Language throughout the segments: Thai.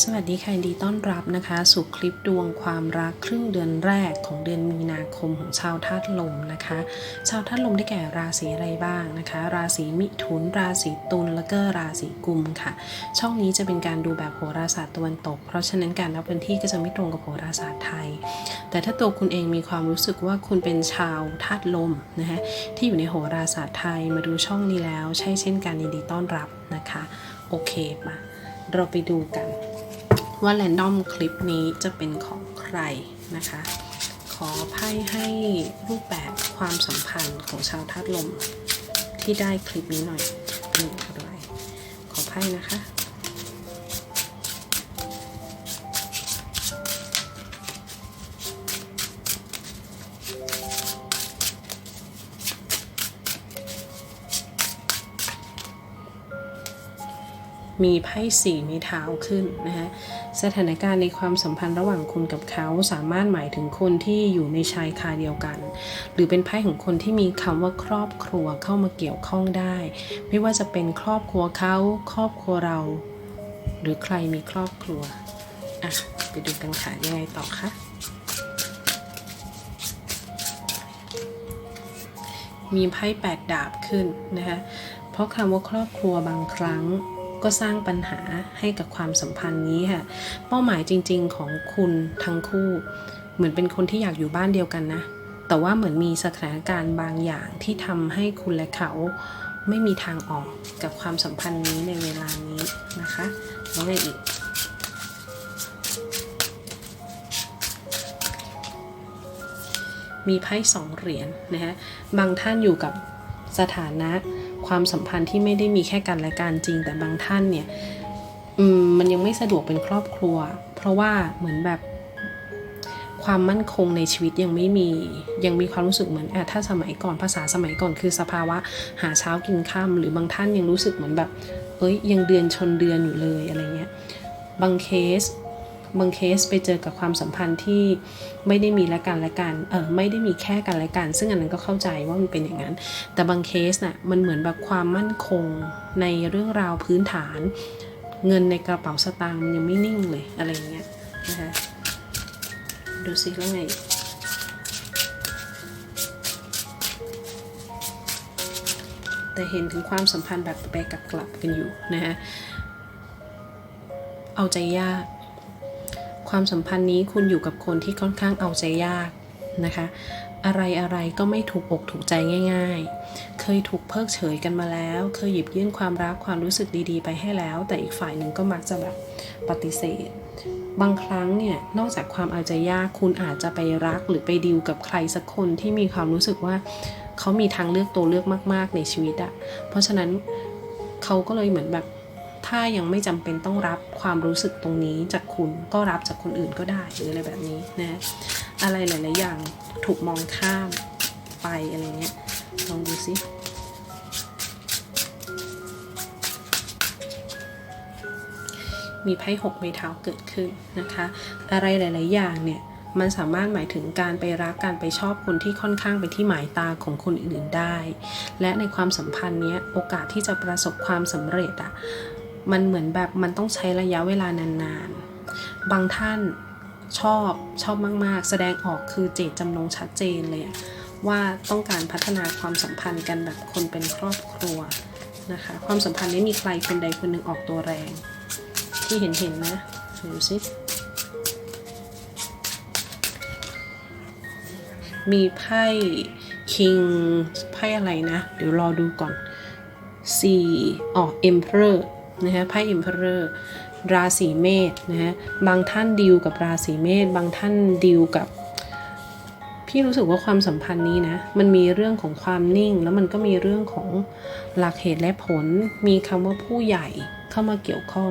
สวัสดีค่ะดีต้อนรับนะคะ สู่คลิปดวงความรักครึ่งเดือนแรกของเดือนมีนาคมของชาวธาตุลมนะคะ ชาวธาตุลมได้แก่ราศีอะไรบ้างนะคะ ราศีมิถุน ราศีตุลแล้วก็ราศีกุมค่ะ ช่องนี้จะเป็นการดูแบบโหราศาสตร์ตะวันตก เพราะฉะนั้นการนับวันที่ก็จะไม่ตรงกับโหราศาสตร์ไทย แต่ถ้าตัวคุณเองมีความรู้สึกว่าคุณเป็นชาวธาตุลมนะคะที่อยู่ในโหราศาสตร์ไทยมาดูช่องนี้แล้ว ใช่เช่นกันยินดีต้อนรับนะคะโอเคมาเราไปดูกัน ว่าแรนดอมคลิปนี้จะเป็นของใครนะคะ ขอไพ่ให้รูปแบบความสัมพันธ์ของชาวธาตุลมที่ได้คลิปนี้หน่อยนี่อะไรขอไพ่นะคะมีไพ่สี่ม้เท้าขึ้นนะคะ สถานการณ์ในความสัมพันธ์ระหว่างคุณกับเขาสามารถหมายถึงคนที่อยู่ในชายคาเดียวกัน หรือเป็นไพ่ของคนที่มีคำว่าครอบครัวเข้ามาเกี่ยวข้องได้ ไม่ว่าจะเป็นครอบครัวเขา ครอบครัวเรา หรือใครมีครอบครัวอะไปดูกันค่ะยังไงต่อคะมีไพ่แปดดาบขึ้นนะคะเพราะคำว่าครอบครัวบางครั้ง ก็สร้างปัญหาให้กับความสัมพันธ์นี้ค่ะ เป้าหมายจริง ๆ ของคุณทั้งคู่ เหมือนเป็นคนที่อยากอยู่บ้านเดียวกันนะ แต่ว่าเหมือนมีสถานการณ์บางอย่างที่ทำให้คุณและเขาไม่มีทางออกกับความสัมพันธ์นี้ในเวลานี้นะคะแล้วไงอีกมีไพ่สองเหรียญนะฮะบางท่านอยู่กับสถานะ ความสัมพันธ์ที่ไม่ได้มีแค่กันและกันจริง แต่บางท่านเนี่ยมมันยังไม่สะดวกเป็นครอบครัว เพราะว่าเหมือนแบบความมั่นคงในชีวิตยังไม่มียังมีความรู้สึกเหมือนอถ้าสมัยก่อนภาษาสมัยก่อนคือสภาวะหาเช้ากินข้ามหรือบางท่านยังรู้สึกเหมือนแบบเอ้ยยังเดือนชนเดือนอยู่เลยอะไรเงี้ยบางเคส บางเคสไปเจอกับความสัมพันธ์ที่ไม่ได้มีและกันและกันเออไม่ได้มีแค่กันและกัน ซึ่งอันนั้นก็เข้าใจว่ามันเป็นอย่างนั้น แต่บางเคสน่ะมันเหมือนแบบความมั่นคงในเรื่องราวพื้นฐาน เงินในกระเป๋าสตางค์ยังไม่นิ่งเลยอะไรเงี้ยนะคะดูสิแล้วไงแต่เห็นถึงความสัมพันธ์แบบไปกลับกันอยู่นะฮะ เอาใจยาก ความสัมพันธ์นี้คุณอยู่กับคนที่ค่อนข้างเอาใจยากนะคะ อะไรอะไรก็ไม่ถูกอกถูกใจง่าย ๆ เคยถูกเพิกเฉยกันมาแล้ว เคยหยิบยื่นความรักความรู้สึกดีๆ ไปให้แล้ว แต่อีกฝ่ายหนึ่งก็มักจะแบบปฏิเสธ บางครั้งเนี่ย นอกจากความเอาใจยาก คุณอาจจะไปรักหรือไปดีลกับใครสักคนที่มีความรู้สึกว่าเขามีทางเลือกตัวเลือกมาก ๆ ในชีวิตอะเพราะฉะนั้นเขาก็เลยเหมือนแบบ ถ้ายังไม่จำเป็นต้องรับความรู้สึกตรงนี้จากคุณก็รับจากคนอื่นก็ได้หรืออะไรแบบนี้นะอะไรหลายๆอย่างถูกมองข้ามไปอะไรเงี้ยลองดูสิมีไพ่หกไม้เท้าเกิดขึ้นนะคะ อะไรหลาย ๆ อย่างเนี่ย มันสามารถหมายถึงการไปรักการไปชอบคนที่ค่อนข้างไปที่หมายตาของคนอื่นๆได้ และในความสัมพันธ์เนี้ยโอกาสที่จะประสบความสำเร็จอะ มันเหมือนแบบมันต้องใช้ระยะเวลานานๆ บางท่านชอบชอบมาก ๆ แสดงออกคือเจตจำนงชัดเจนเลยว่าต้องการพัฒนาความสัมพันธ์กันแบบคนเป็นครอบครัวนะคะความสัมพันธ์นี้มีใครคนใดคนหนึ่งออกตัวแรง ที่เห็นเห็นนะดูสิมีไพ่คิงไพ่อะไรนะ เดี๋ยวรอดูก่อนสี่อ๋อ emperor นะฮะไพ่ emperor ราศีเมษนะฮะบางท่านดิวกับราศีเมษบางท่านดิวกับ พี่รู้สึกว่าความสัมพันธ์นี้นะ มันมีเรื่องของความนิ่ง แล้วมันก็มีเรื่องของหลักเหตุและผล มีคำว่าผู้ใหญ่เข้ามาเกี่ยวข้อง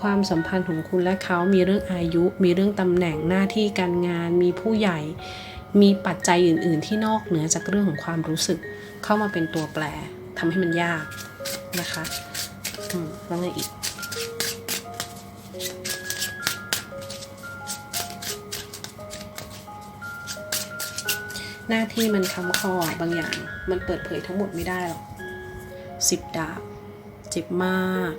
ความสัมพันธ์ของคุณและเขามีเรื่องอายุ มีเรื่องตำแหน่งหน้าที่การงาน มีผู้ใหญ่ มีปัจจัยอื่น ๆ ที่นอกเหนือจากเรื่องของความรู้สึกเข้ามาเป็นตัวแปร ทำให้มันยากนะคะอืมแล้วไงอีกหน้าที่มันค้ำคอบางอย่าง มันเปิดเผยทั้งหมดไม่ได้หรอกสิบดาบเจ็บมาก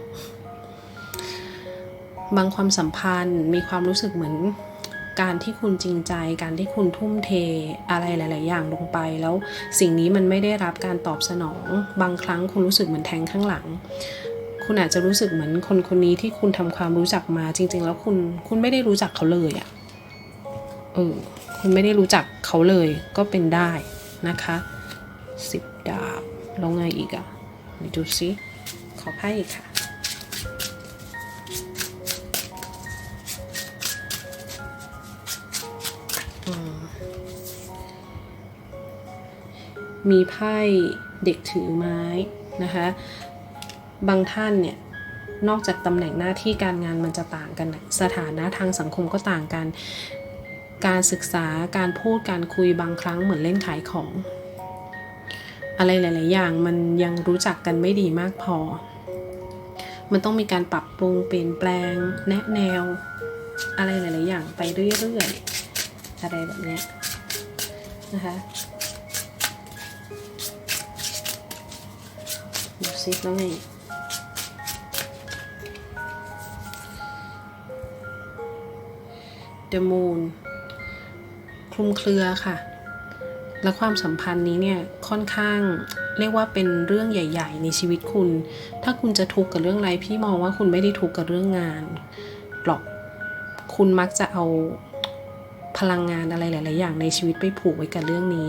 บางความสัมพันธ์มีความรู้สึกเหมือน การที่คุณจริงใจ การที่คุณทุ่มเทอะไรหลาย ๆ อย่างลงไป แล้วสิ่งนี้มันไม่ได้รับการตอบสนอง บางครั้งคุณรู้สึกเหมือนแทงข้างหลัง คุณอาจจะรู้สึกเหมือนคนคนนี้ที่คุณทำความรู้จักมา จริง ๆ แล้วคุณคุณไม่ได้รู้จักเขาเลยอะ่ะเออคุณไม่ได้รู้จักเขาเลยก็เป็นได้นะคะสิบดาบแล้วไงอีกอะ่ะดูซิขอไพ่อีกค่ะ มีไพ่เด็กถือไม้นะคะ บางท่านเนี่ยนอกจากตำแหน่งหน้าที่การงานมันจะต่างกัน สถานะทางสังคมก็ต่างกัน การศึกษาการพูดการคุยบางครั้งเหมือนเล่นขายของ อะไรหลาย ๆ อย่างมันยังรู้จักกันไม่ดีมากพอ มันต้องมีการปรับปรุงเปลี่ยนแปลง แนะแนว อะไรหลาย ๆ อย่างไปเรื่อย ๆ อะไรแบบนี้นะคะ ดูซิแล้วไง The Moon คลุมเครือค่ะ และความสัมพันธ์นี้เนี่ยค่อนข้างเรียกว่าเป็นเรื่องใหญ่ ๆ ในชีวิตคุณ ถ้าคุณจะทุกข์กับเรื่องอะไรพี่มองว่าคุณไม่ได้ทุกข์กับเรื่องงานหรอก คุณมักจะเอาพลังงานอะไรหลาย ๆ อย่างในชีวิตไปผูกไว้กับเรื่องนี้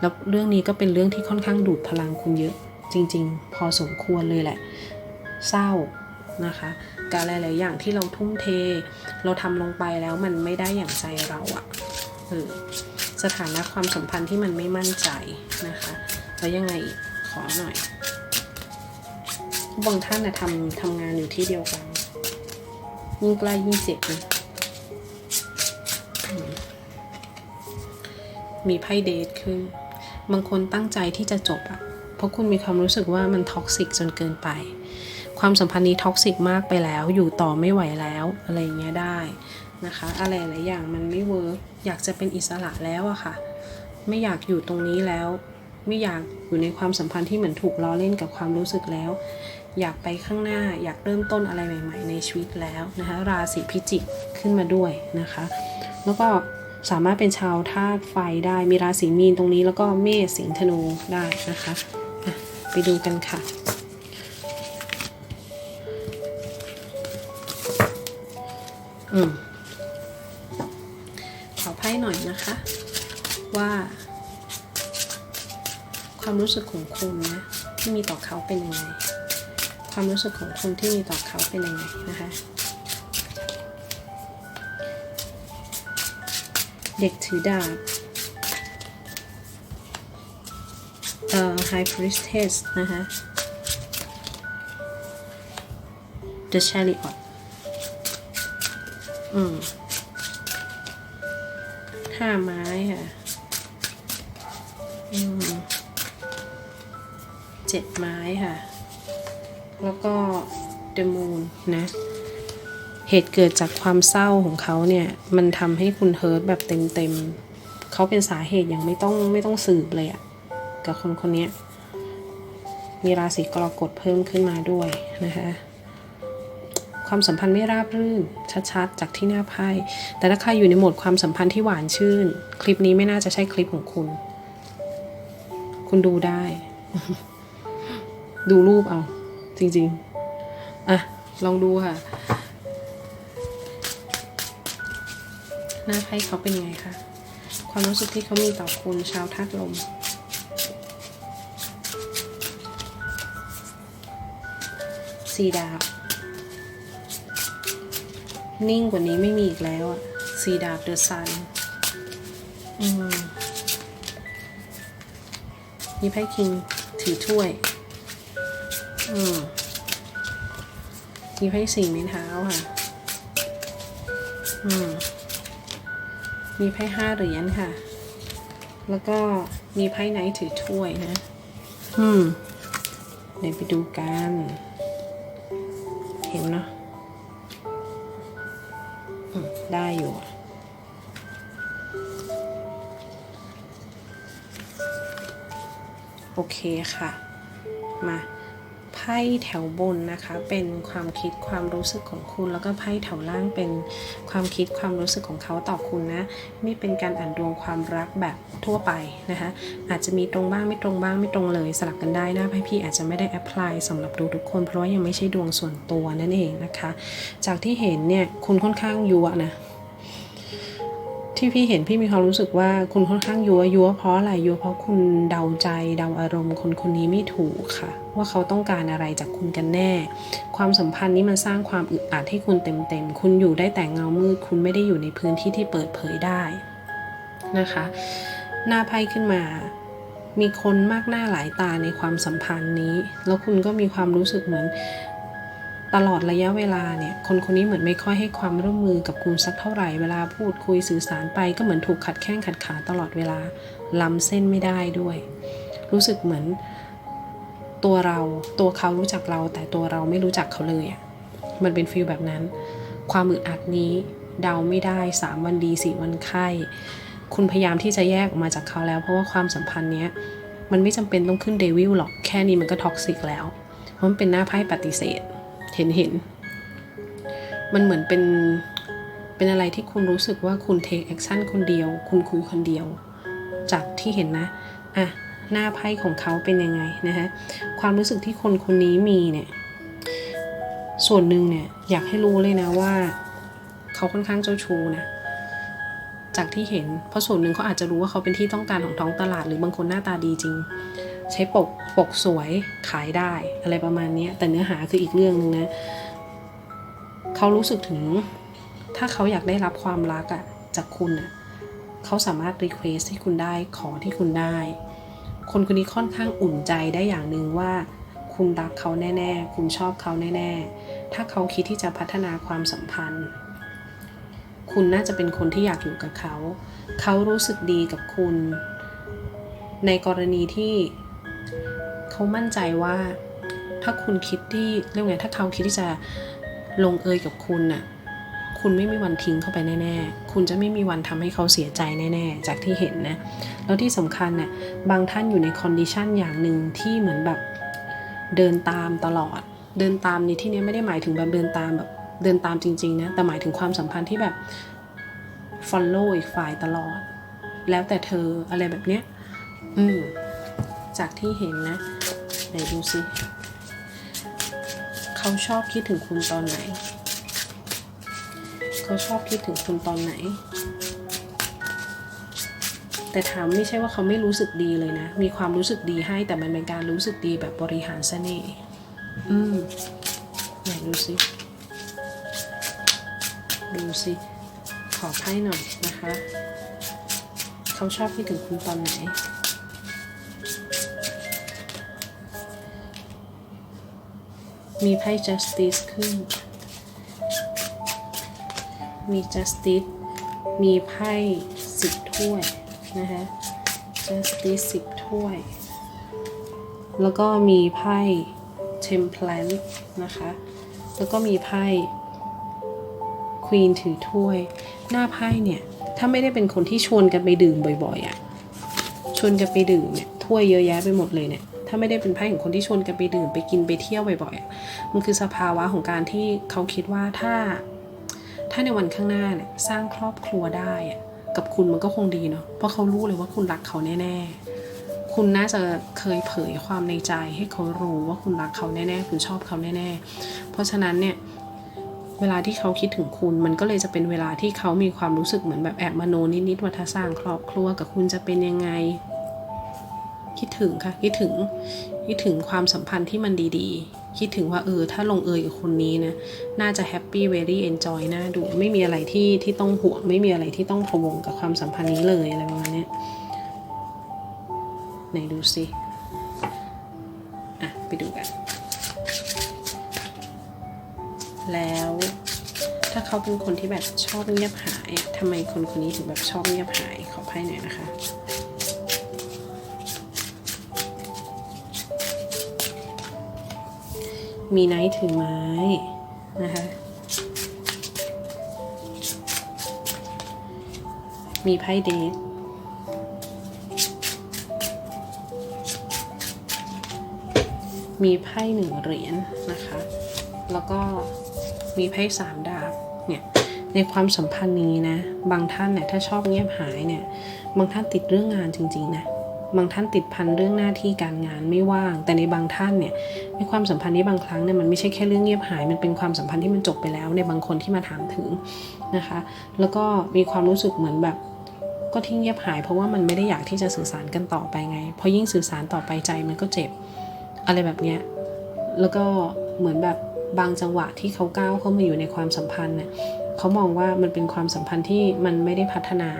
แล้วเรื่องนี้ก็เป็นเรื่องที่ค่อนข้างดูดพลังคุณเยอะ จริง ๆ พอสมควรเลยแหละ เศร้านะคะการหลายๆอย่างที่เราทุ่มเท เราทำลงไปแล้วมันไม่ได้อย่างใจเราอะเออสถานะความสัมพันธ์ที่มันไม่มั่นใจนะคะ แล้วยังไงขอหน่อย บางท่านนะทำทำงานอยู่ที่เดียวกัน ยิ่งใกล้ยิ่งเจ็บนะอืมมีไพ่เดทขึ้น บางคนตั้งใจที่จะจบอะ เพราะคุณมีความรู้สึกว่ามันท็อกซิกจนเกินไป ความสัมพันธ์นี้ท็อกซิกมากไปแล้ว อยู่ต่อไม่ไหวแล้วอะไรอย่างเงี้ยได้นะคะ อะไรหลายอย่างมันไม่เวิร์กอยากจะเป็นอิสระแล้วอะค่ะ ไม่อยากอยู่ตรงนี้แล้ว ไม่อยากอยู่ในความสัมพันธ์ที่เหมือนถูกล้อเล่นกับความรู้สึกแล้ว อยากไปข้างหน้าอยากเริ่มต้นอะไรใหม่ ๆ ในชีวิตแล้วนะคะ ราศีพิจิกขึ้นมาด้วยนะคะ แล้วก็สามารถเป็นชาวธาตุไฟได้มีราศีมีนตรงนี้แล้วก็เมษสิงห์ธนูได้นะคะ ไปดูกันค่ะ อืมขอไพ่หน่อยนะคะ ว่า ความรู้สึกของคุณนะที่มีต่อเขาเป็นยังไง ความรู้สึกของคุณที่มีต่อเขาเป็นยังไงนะคะ เด็กถือดาบ เอ่อ High Priestess นะคะ The Chariot อืมห้าไม้ค่ะ อืมเจ็ดไม้ค่ะ แล้วก็ The Moon นะเหตุเกิดจากความเศร้าของเขาเนี่ย มันทำให้คุณเฮิร์ตแบบเต็มๆเขาเป็นสาเหตุอย่างไม่ต้องไม่ต้องสืบเลยอะ กับคนคนนี้มีราศีกรกฎเพิ่มขึ้นมาด้วยนะคะความสัมพันธ์ไม่ราบรื่นชัดๆ จากที่หน้าไพ่แต่ถ้าใครอยู่ในโหมดความสัมพันธ์ที่หวานชื่น คลิปนี้ไม่น่าจะใช่คลิปของคุณ คุณดูได้ ดูรูปเอา จริง ๆอะลองดูค่ะ หน้าไพ่เขาเป็นไงคะความรู้สึกที่เขามีต่อคุณชาวธาตุลม สีดาบ นิ่งกว่านี้ไม่มีอีกแล้วอะสีดาบเดอะซันอืมมีไพ่คิงถือถ้วย อืมมีไพ่สี่ไม้เท้าค่ะ อืมมีไพ่ห้าเหรียญค่ะ แล้วก็มีไพ่ไนท์ถือถ้วยนะ อืมเดี๋ยวไปดูกัน เข็มเนาะอืมได้อยู่โอเคค่ะ มา ไพ่แถวบนนะคะ เป็นความคิดความรู้สึกของคุณ แล้วก็ไพ่แถวล่างเป็นความคิดความรู้สึกของเขาต่อคุณนะ ไม่เป็นการอ่านดวงความรักแบบทั่วไปนะคะ อาจจะมีตรงบ้างไม่ตรงบ้างไม่ตรงเลย สลับกันได้นะไพ่พี่อาจจะไม่ได้แอพพลายสำหรับดูทุกคน เพราะว่ายังไม่ใช่ดวงส่วนตัวนั่นเองนะคะ จากที่เห็นเนี่ยคุณค่อนข้างยัวนะ ที่พี่เห็นพี่มีความรู้สึกว่าคุณค่อนข้างยัวยัวเพราะอะไรยัวเพราะคุณเดาใจเดาอารมณ์คนคนนี้ไม่ถูกค่ะ ว่าเขาต้องการอะไรจากคุณกันแน่ ความสัมพันธ์นี้มันสร้างความอึดอัดให้คุณเต็มๆ คุณอยู่ได้แต่เงามืด คุณไม่ได้อยู่ในพื้นที่ที่เปิดเผยได้นะคะ หน้าไพ่ขึ้นมา มีคนมากหน้าหลายตาในความสัมพันธ์นี้ แล้วคุณก็มีความรู้สึกเหมือน ตลอดระยะเวลาเนี่ย คนคนนี้เหมือนไม่ค่อยให้ความร่วมมือกับคุณสักเท่าไหร่ เวลาพูดคุยสื่อสารไปก็เหมือนถูกขัดแข้งขัดขาตลอดเวลา ล้ำเส้นไม่ได้ด้วย รู้สึกเหมือนตัวเราตัวเขารู้จักเรา แต่ตัวเราไม่รู้จักเขาเลยอะ่ะ มันเป็นฟีลแบบนั้น ความอึดอัดนี้เดาไม่ได้ 3 วันดี4วันไข้ คุณพยายามที่จะแยกออกมาจากเขาแล้ว เพราะว่าความสัมพันธ์เนี้ยมันไม่จำเป็นต้องขึ้นเดวิลหรอก แค่นี้มันก็ท็อกซิกแล้ว เพราะมันเป็นหน้าไพ่ปฏิเสธ เห็นเห็น มันเหมือนเป็น เป็นอะไรที่คุณรู้สึกว่าคุณเทคแอคชั่นคนเดียว คุณคุยคนเดียว จากที่เห็นนะ อะ หน้าไพ่ของเขาเป็นยังไงนะฮะความรู้สึกที่คนคนนี้มีเนี่ย ส่วนหนึ่งเนี่ย อยากให้รู้เลยนะว่า เขาค่อนข้างเจ้าชู้นะจากที่เห็น เพราะส่วนหนึ่งเขาอาจจะรู้ว่าเขาเป็นที่ต้องการของท้องตลาด หรือบางคนหน้าตาดีจริง ใช้ปกปกสวยขายได้อะไรประมาณนี้แต่เนื้อหาคืออีกเรื่องนึงนะเขารู้สึกถึงถ้าเขาอยากได้รับความรักอะจากคุณอะเขาสามารถรีเควสที่คุณได้ขอที่คุณได้ คนคนนี้ค่อนข้างอุ่นใจได้อย่างหนึ่งว่า คุณรักเขาแน่ๆ คุณชอบเขาแน่ๆ ถ้าเขาคิดที่จะพัฒนาความสัมพันธ์ คุณน่าจะเป็นคนที่อยากอยู่กับเขา เขารู้สึกดีกับคุณ ในกรณีที่ เขามั่นใจว่าถ้าคุณคิดที่เรียกไงถ้าเขาคิดที่จะลงเอยกับคุณน่ะคุณไม่มีวันทิ้งเข้าไปแน่ๆ คุณจะไม่มีวันทำให้เขาเสียใจแน่ๆ จากที่เห็นนะ แล้วที่สำคัญน่ะ บางท่านอยู่ในคอนดิชันอย่างหนึ่งที่เหมือนแบบเดินตามตลอด เดินตามในที่นี้ไม่ได้หมายถึงแบบเดินตามแบบเดินตามจริงๆนะ แต่หมายถึงความสัมพันธ์ที่แบบ follow อีกฝ่ายตลอด แล้วแต่เธออะไรแบบเนี้ย อืม จากที่เห็นนะไหนดูสิเขาชอบคิดถึงคุณตอนไหน เขาชอบคิดถึงคุณตอนไหน แต่ถามไม่ใช่ว่าเขาไม่รู้สึกดีเลยนะ มีความรู้สึกดีให้แต่มันเป็นการรู้สึกดีแบบบริหารเสน่ห์อืมไหนดูสิดูสิขอไพ่หน่อยนะคะ เขาชอบคิดถึงคุณตอนไหน มีไพ่ justice ขึ้น มี justice มีไพ่สิบถ้วยนะคะ justice สิบถ้วย แล้วก็มีไพ่ temperance นะคะ แล้วก็มีไพ่ queen ถือถ้วย หน้าไพ่เนี่ย ถ้าไม่ได้เป็นคนที่ชวนกันไปดื่มบ่อยๆอะ่ะ ชวนกันไปดื่มเนี่ย ถ้วยเยอะแยะไปหมดเลยเนี่ย ถ้าไม่ได้เป็นไพ่ของคนที่ชวนกันไปดื่มไปกินไปเที่ยวบ่อยๆมันคือสภาวะของการที่เขาคิดว่าถ้า ถ้าในวันข้างหน้าเนี่ยสร้างครอบครัวได้กับคุณมันก็คงดีเนาะเพราะเขารู้เลยว่าคุณรักเขาแน่ๆ คุณน่าจะเคยเผยความในใจให้เขารู้ว่าคุณรักเขาแน่ๆ คุณชอบเขาแน่ๆ เพราะฉะนั้นเนี่ยเวลาที่เขาคิดถึงคุณมันก็เลยจะเป็นเวลาที่เขามีความรู้สึกเหมือนแบบแอบมโนนิดๆว่าถ้าสร้างครอบครัวกับคุณจะเป็นยังไง คิดถึงค่ะ คิดถึง คิดถึงความสัมพันธ์ที่มันดีๆ คิดถึงว่าเออถ้าลงเอยกับคนนี้นะ น่าจะแฮปปี้เวรี่เอนจอยน่าดู ไม่มีอะไรที่ที่ต้องห่วง ไม่มีอะไรที่ต้องพะวงกับความสัมพันธ์นี้เลยอะไรประมาณนี้ไหนดูสิอะ ไปดูกัน แล้วถ้าเขาเป็นคนที่แบบชอบเงียบหายทำไมคนคนนี้ถึงแบบชอบเงียบหายขอไพ่หน่อยนะคะ มีไนท์ถือไม้นะคะ มีไพ่เดทมีไพ่หนึ่งเหรียญนะคะ แล้วก็มีไพ่สามดาบ เนี่ย ในความสัมพันธ์นี้นะ บางท่านเนี่ยถ้าชอบเงียบหายเนี่ย บางท่านติดเรื่องงานจริง ๆ นะ บางท่านติดพันเรื่องหน้าที่การงานไม่ว่าง แต่ในบางท่านเนี่ย ในความสัมพันธ์นี้บางครั้งเนี่ยมันไม่ใช่แค่เรื่องเงียบหาย มันเป็นความสัมพันธ์ที่มันจบไปแล้ว ในบางคนที่มาถามถึงนะคะ แล้วก็มีความรู้สึกเหมือนแบบก็ทิ้งเงียบหาย เพราะว่ามันไม่ได้อยากที่จะสื่อสารกันต่อไปไง เพราะยิ่งสื่อสารต่อไปใจมันก็เจ็บอะไรแบบเนี้ยแล้วก็เหมือนแบบบางจังหวะที่เขาก้าวเข้ามาอยู่ในความสัมพันธ์เนี่ยเขามองว่ามันเป็นความสัมพันธ์ที่มันไม่ได้พัฒนา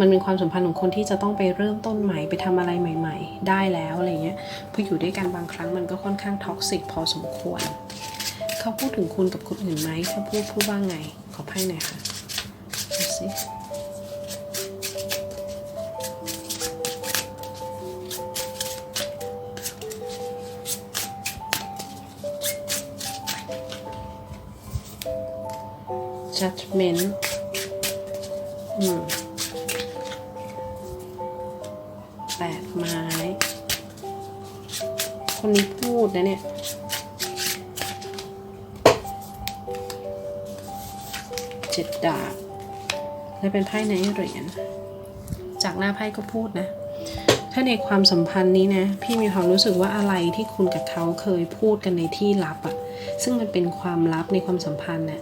มันเป็นความสัมพันธ์ของคนที่จะต้องไปเริ่มต้นใหม่ไปทำอะไรใหม่ ๆ ได้แล้วอะไรเงี้ยพออยู่ด้วยกันบางครั้งมันก็ค่อนข้างท็อกซิกพอสมควร เขาพูดถึงคุณกับคนอื่นไหมเขาพูดพูดว่าไง ขอไพ่หน่อยค่ะดูสิ judgment อืม ดาบและเป็นไพ่ในเหรียญจากหน้าไพ่ก็พูดนะ ถ้าในความสัมพันธ์นี้นะ พี่มีความรู้สึกว่าอะไรที่คุณกับเขาเคยพูดกันในที่ลับอะซึ่งมันเป็นความลับในความสัมพันธ์น่ะ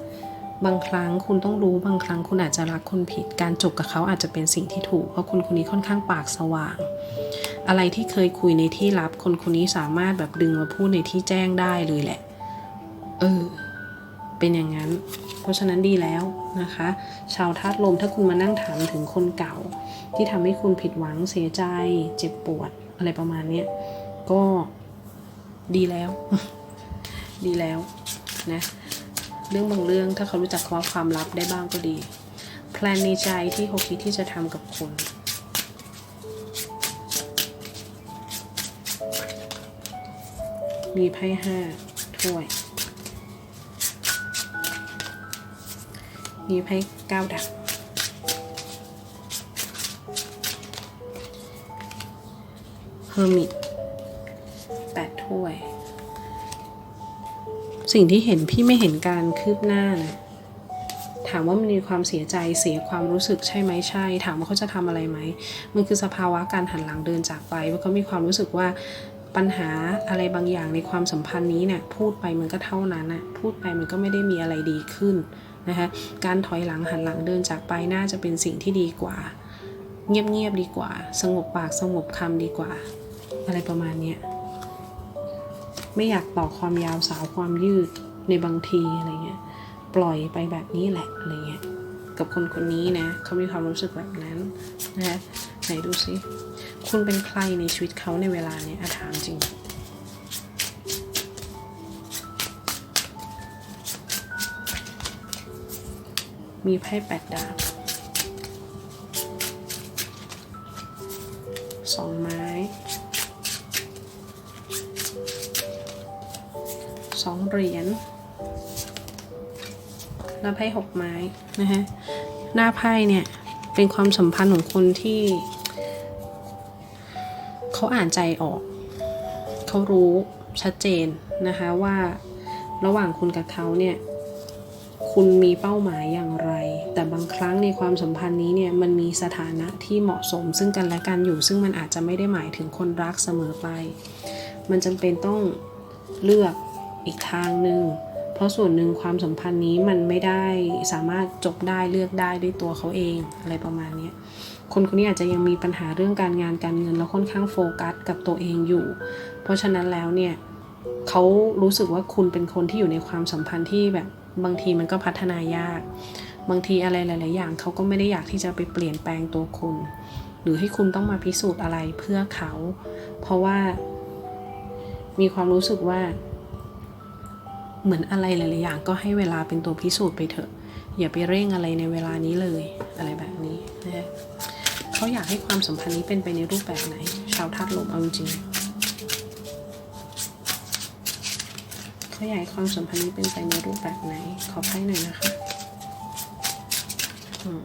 บางครั้งคุณต้องรู้บางครั้งคุณอาจจะรักคนผิด การจบกับเขาอาจจะเป็นสิ่งที่ถูก เพราะคนคนนี้ค่อนข้างปากสว่าง อะไรที่เคยคุยในที่ลับ คนคนนี้สามารถแบบดึงมาพูดในที่แจ้งได้เลยแหละ เออ เป็นอย่างนั้น เพราะฉะนั้นดีแล้วนะคะ ชาวธาตุลมถ้าคุณมานั่งถามถึงคนเก่า ที่ทำให้คุณผิดหวังเสียใจ เจ็บปวดอะไรประมาณเนี้ก็ดีแล้ว ดีแล้วนะเรื่องบางเรื่องถ้าเขารู้จักคำว่าความลับได้บ้างก็ดี แพลนในใจที่เขาคิดที่จะทำกับคุณมีไพ่ห้าถ้วย มีไพ่เก้าดับเฮอร์มิตแปดถ้วย สิ่งที่เห็นพี่ไม่เห็นการคืบหน้านะถามว่ามันมีความเสียใจเสียความรู้สึกใช่ไหมใช่ ถามว่าเขาจะทำอะไรไหมมันคือสภาวะการหันหลังเดินจากไปว่าเขามีความรู้สึกว่าปัญหาอะไรบางอย่างในความสัมพันธ์นี้เนี่ยพูดไปมันก็เท่านั้นนะพูดไปมันก็ไม่ได้มีอะไรดีขึ้น นะคะการถอยหลังหันหลังเดินจากไปน่าจะเป็นสิ่งที่ดีกว่า เงียบๆดีกว่า สงบปากสงบคำดีกว่า อะไรประมาณนี้ไม่อยากต่อความยาวสาวความยืดในบางทีอะไรเงี้ยปล่อยไปแบบนี้แหละอะไรเงี้ยกับคนคนนี้นะเขามีความรู้สึกแบบนั้นนะไหนดูสิคุณเป็นใครในชีวิตเขาในเวลาเนี้ยอะถามจริง มีไพ่แปดดาบสองไม้สองเหรียญแล้วไพ่หกไม้นะฮะหน้าไพ่เนี่ยเป็นความสัมพันธ์ของคนที่ เขาอ่านใจออก เขารู้ชัดเจนนะคะว่าระหว่างคุณกับเขาเนี่ย คุณมีเป้าหมายอย่างไร แต่บางครั้งในความสัมพันธ์นี้เนี่ยมันมีสถานะที่เหมาะสมซึ่งกันและกันอยู่ ซึ่งมันอาจจะไม่ได้หมายถึงคนรักเสมอไป มันจำเป็นต้องเลือกอีกทางหนึ่งเพราะส่วนหนึ่งความสัมพันธ์นี้มันไม่ได้สามารถจบได้เลือกได้ด้วยตัวเขาเองอะไรประมาณนี้คนคนนี้อาจจะยังมีปัญหาเรื่องการงานการเงินแล้วค่อนข้างโฟกัสกับตัวเองอยู่ เพราะฉะนั้นแล้วเนี่ยเขารู้สึกว่าคุณเป็นคนที่อยู่ในความสัมพันธ์ที่แบบ บางทีมันก็พัฒนายาก บางทีอะไรหลาย ๆ อย่างเขาก็ไม่ได้อยากที่จะไปเปลี่ยนแปลงตัวคุณ หรือให้คุณต้องมาพิสูจน์อะไรเพื่อเขา เพราะว่า มีความรู้สึกว่า เหมือนอะไรหลาย ๆ อย่างก็ให้เวลาเป็นตัวพิสูจน์ไปเถอะ อย่าไปเร่งอะไรในเวลานี้เลย อะไรแบบนี้นะเขาอยากให้ความสัมพันธ์นี้เป็นไปในรูปแบบไหน ชาวธาตุลมเอาจริง ขาอยากความสัมพันธ์นี้เป็นไปในรูปแบบไหน ขอไพ่หน่อยนะคะอืม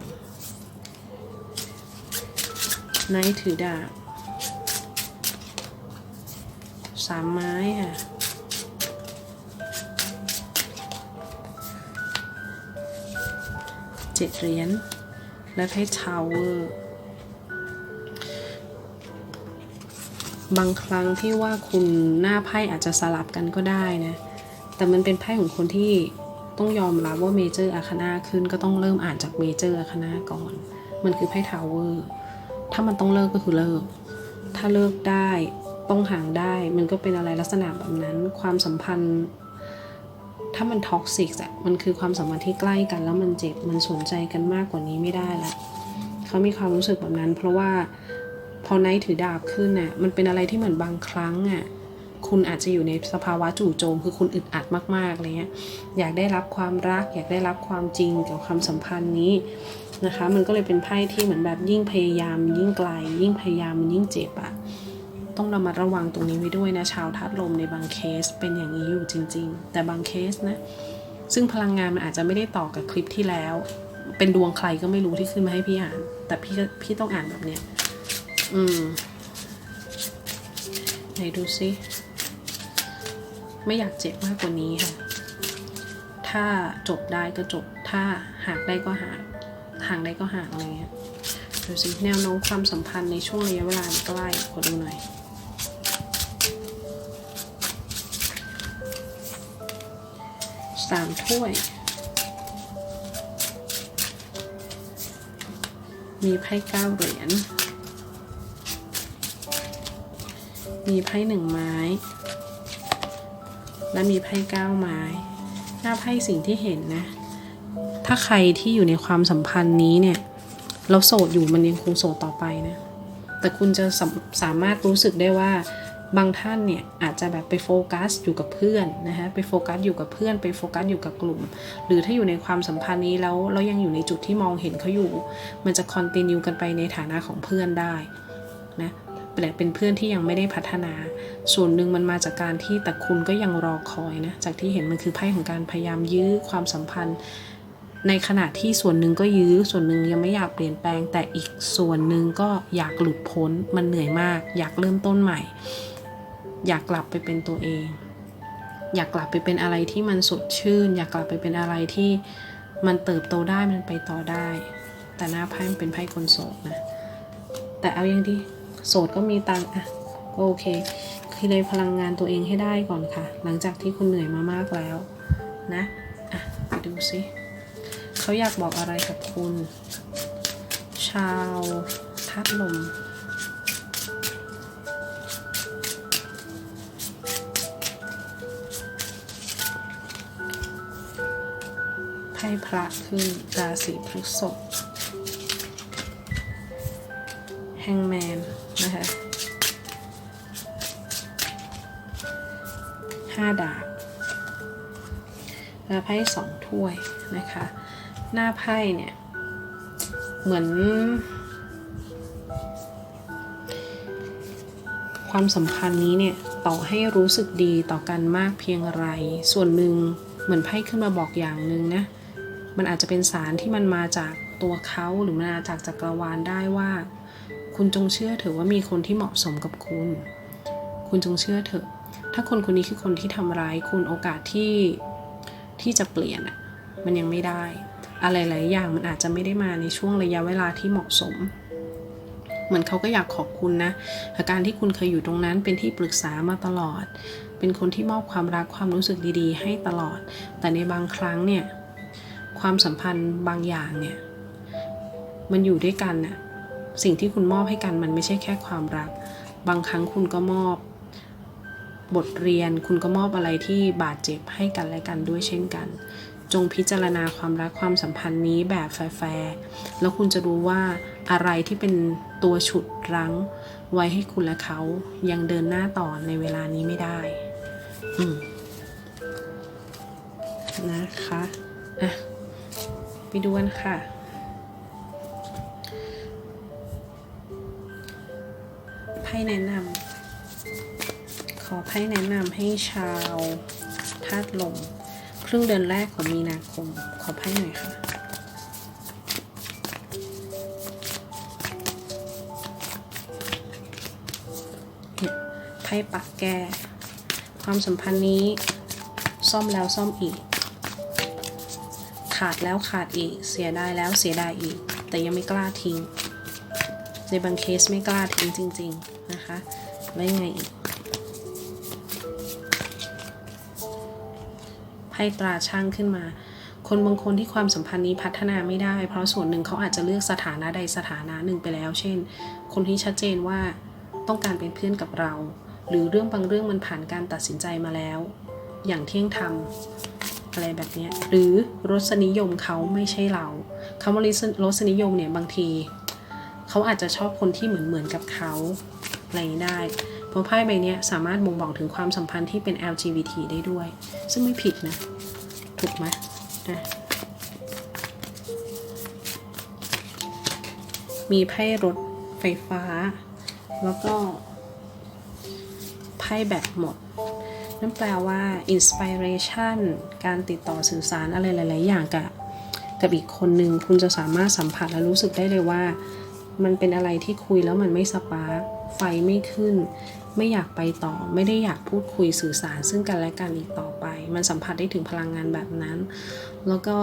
นายถือดาบสามไม้ค่ะ เจ็ดเหรียญ และไพ่ทาวเวอร์ บางครั้งที่ว่าคุณหน้าไพ่อาจจะสลับกันก็ได้นะ แต่มันเป็นไพ่ของคนที่ต้องยอมรับว่าเมเจอร์อาคานาขึ้นก็ต้องเริ่มอ่านจากเมเจอร์อาคานาก่อน มันคือไพ่ทาวเวอร์ถ้ามันต้องเลิกก็คือเลิก ถ้าเลิกได้ต้องห่างได้ มันก็เป็นอะไรลักษณะแบบนั้น ความสัมพันธ์ ถ้ามันท็อกซิกอะมันคือความสัมพันธ์ที่ใกล้กันแล้วมันเจ็บ มันสนใจกันมากกว่านี้ไม่ได้ละเขามีความรู้สึกแบบนั้น เพราะว่าพอไนท์ถือดาบขึ้นน่ะ มันเป็นอะไรที่เหมือนบางครั้งอะ คุณอาจจะอยู่ในสภาวะจู่โจม คือคุณอึดอัดมากๆอะไรเงี้ยอยากได้รับความรัก อยากได้รับความจริงเกี่ยวกับความสัมพันธ์นี้นะคะ มันก็เลยเป็นไพ่ที่เหมือนแบบยิ่งพยายาม ยิ่งไกล ยิ่งพยายามมันยิ่งเจ็บอะต้องระมัดระวังตรงนี้ไว้ด้วยนะชาวธาตุลมในบางเคสเป็นอย่างนี้อยู่จริง ๆ แต่บางเคสนะซึ่งพลังงานมันอาจจะไม่ได้ต่อกับคลิปที่แล้ว เป็นดวงใครก็ไม่รู้ที่ขึ้นมาให้พี่อ่าน แต่พี่พี่ต้องอ่านแบบเนี้ยอืมไหนดูซิ ไม่อยากเจ็บมากกว่านี้ค่ะ ถ้าจบได้ก็จบ ถ้าหากได้ก็หากห่างได้ก็ห่างอะไรเงี้ยดูสิแนวโน้มความสัมพันธ์ในช่วงระยะเวลาใกล้ขอดูหน่อยสามถ้วย มีไพ่เก้าเหรียญ มีไพ่หนึ่งไม้ และมีไพ่เก้าไม้หน้าไพ่สิ่งที่เห็นนะ ถ้าใครที่อยู่ในความสัมพันธ์นี้เนี่ย เราโสดอยู่มันยังคงโสดต่อไปนะ แต่คุณจะสาสามารถรู้สึกได้ว่าบางท่านเนี่ยอาจจะแบบไปโฟกัสอยู่กับเพื่อนนะคะไปโฟกัสอยู่กับเพื่อนไปโฟกัสอยู่กับกลุ่ม หรือถ้าอยู่ในความสัมพันธ์นี้แล้วแล้วยังอยู่ในจุดที่มองเห็นเขาอยู่ มันจะคอนติเนียกันไปในฐานะของเพื่อนได้นะ แต่เป็นเพื่อนที่ยังไม่ได้พัฒนา ส่วนหนึ่งมันมาจากการที่แต่คุณก็ยังรอคอยนะ จากที่เห็นมันคือไพ่ของการพยายามยื้อความสัมพันธ์ ในขณะที่ส่วนหนึ่งก็ยื้อ ส่วนหนึ่งยังไม่อยากเปลี่ยนแปลง แต่อีกส่วนหนึ่งก็อยากหลุดพ้น มันเหนื่อยมาก อยากเริ่มต้นใหม่ อยากกลับไปเป็นตัวเอง อยากกลับไปเป็นอะไรที่มันสดชื่น อยากกลับไปเป็นอะไรที่มันเติบโตได้มันไปต่อได้ แต่หน้าไพ่มันเป็นไพ่คนโสดนะ แต่เอาอย่างที่ โสดก็มีตังอะก็โอเคคือในพลังงานตัวเองให้ได้ก่อนค่ะ หลังจากที่คุณเหนื่อยมามากแล้วนะอะไปดูซิเขาอยากบอกอะไรกับคุณ ชาวธาตุลมไพ่พระขึ้นราศีพฤษภแฮงแมน นะคะห้าดาบแล้วไพ่สองถ้วยนะคะ หน้าไพ่เนี่ย เหมือน ความสัมพันธ์นี้เนี่ย ต่อให้รู้สึกดีต่อกันมากเพียงไร ส่วนหนึ่งเหมือนไพ่ขึ้นมาบอกอย่างหนึ่งนะ มันอาจจะเป็นสารที่มันมาจากตัวเขาหรือมันมาจากจักรวาลได้ว่า คุณจงเชื่อเถอะว่ามีคนที่เหมาะสมกับคุณ คุณจงเชื่อเถอะ ถ้าคนคนนี้คือคนที่ทำร้ายคุณโอกาสที่ที่จะเปลี่ยนอะมันยังไม่ได้ อะไรหลายอย่างมันอาจจะไม่ได้มาในช่วงระยะเวลาที่เหมาะสม เหมือนเขาก็อยากขอบคุณนะกับการที่คุณเคยอยู่ตรงนั้นเป็นที่ปรึกษามาตลอด เป็นคนที่มอบความรักความรู้สึกดีๆ ให้ตลอด แต่ในบางครั้งเนี่ยความสัมพันธ์บางอย่างเนี่ยมันอยู่ด้วยกันน่ะ สิ่งที่คุณมอบให้กันมันไม่ใช่แค่ความรัก บางครั้งคุณก็มอบ บทเรียนคุณก็มอบอะไรที่บาดเจ็บให้กันและกันด้วยเช่นกัน จงพิจารณาความรักความสัมพันธ์นี้แบบแฟร์แล้วคุณจะรู้ว่าอะไรที่เป็นตัวฉุดรั้ง ไว้ให้คุณและเขายังเดินหน้าต่อในเวลานี้ไม่ได้ อืมนะคะ อะ ไปดูกันค่ะ พ่แนะนำขอไพ่แนะนำให้ชาวธาตุลม ครึ่งเดือนแรกของมีนาคม ขอไพ่หน่อยค่ะไพ่ปักแก้ความสัมพันธ์นี้ซ่อมแล้วซ่อมอีก ขาดแล้วขาดอีก เสียดายแล้วเสียดายอีก แต่ยังไม่กล้าทิ้ง ในบางเคสไม่กล้าทิ้งจริง ๆ นะคะ แล้วยังไงอีกไพ่ตราช่างขึ้นมา คนบางคนที่ความสัมพันธ์นี้พัฒนาไม่ได้ เพราะส่วนหนึ่งเขาอาจจะเลือกสถานะใดสถานะหนึ่งไปแล้ว เช่น คนที่ชัดเจนว่าต้องการเป็นเพื่อนกับเรา หรือเรื่องบางเรื่องมันผ่านการตัดสินใจมาแล้ว อย่างเที่ยงธรรมอะไรแบบนี้หรือรสนิยมเขาไม่ใช่เราคำว่ารสนิยมเนี่ยบางที เขาอาจจะชอบคนที่เหมือนเหมือนกับเขา อะไรอย่างนี้ได้ เพราะไพ่ใบนี้สามารถบ่งบอกถึงความสัมพันธ์ที่เป็น LGBT ได้ด้วย ซึ่งไม่ผิดนะ ถูกไหมอะมีไพ่รถไฟฟ้า แล้วก็ไพ่แบตหมด นั่นแปลว่า inspiration การติดต่อสื่อสารอะไรหลาย ๆ อย่างกับกับอีกคนหนึ่งคุณจะสามารถสัมผัสและรู้สึกได้เลยว่า มันเป็นอะไรที่คุยแล้วมันไม่สปาร์คไฟไม่ขึ้น ไม่อยากไปต่อ ไม่ได้อยากพูดคุยสื่อสาร ซึ่งกันและกันอีกต่อไป มันสัมผัสได้ถึงพลังงานแบบนั้น แล้วก็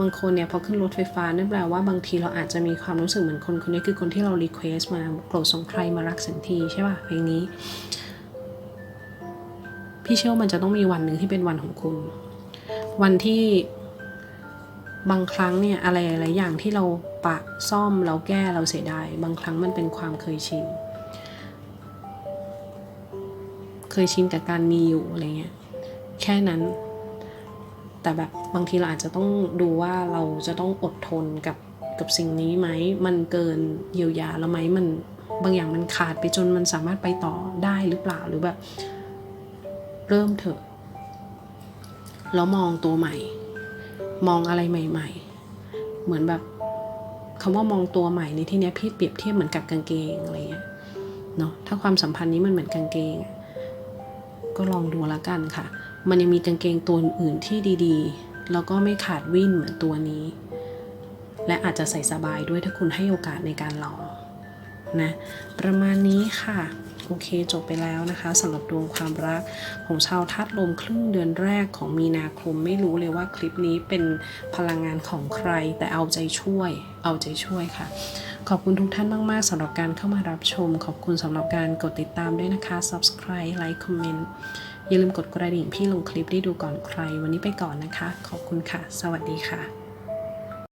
บางคนเนี่ยพอขึ้นรถไฟฟ้านั่นแปลว่าบางทีเราอาจจะมีความรู้สึกเหมือนคนคนนี้คือคนที่เรารีเควสมาโปรดส่งใครมารักสันทีใช่ป่ะเพลงนี้ พี่เชื่อมันจะต้องมีวันหนึ่งที่เป็นวันของคุณ วันที่ บางครั้งเนี่ยอะไรหลายอย่างที่เราปะซ่อมเราแก้เราเสียดายบางครั้งมันเป็นความเคยชิน เคยชินกับการมีอยู่อะไรเงี้ยแค่นั้น แต่แบบบางทีเราอาจจะต้องดูว่าเราจะต้องอดทนกับกับสิ่งนี้ไหมมันเกินเยียวยาแล้วไหมมันบางอย่างมันขาดไปจนมันสามารถไปต่อได้หรือเปล่าหรือแบบ เริ่มเถอะ แล้วมองตัวใหม่ มองอะไรใหม่ ๆ เหมือนแบบคำว่ามองตัวใหม่ในที่นี้พี่เปรียบเทียบเหมือนกับกางเกงอะไรเงี้ยเนาะถ้าความสัมพันธ์นี้มันเหมือนกางเกง ก็ลองดูละกันค่ะ มันยังมีกางเกงตัวอื่นที่ดีๆ แล้วก็ไม่ขาดวิ่นเหมือนตัวนี้ และอาจจะใส่สบายด้วยถ้าคุณให้โอกาสในการลองนะ ประมาณนี้ค่ะ โอเคจบไปแล้วนะคะสำหรับดวงความรักของชาวทัดลมครึ่งเดือนแรกของมีนาคมไม่รู้เลยว่าคลิปนี้เป็นพลังงานของใคร แต่เอาใจช่วย เอาใจช่วยค่ะ ขอบคุณทุกท่านมาก ๆสำหรับการเข้ามารับชม ขอบคุณสำหรับการกดติดตามด้วยนะคะ subscribe like comment อย่าลืมกดกระดิ่งพี่ลงคลิปได้ดูก่อนใคร วันนี้ไปก่อนนะคะ ขอบคุณค่ะ สวัสดีค่ะ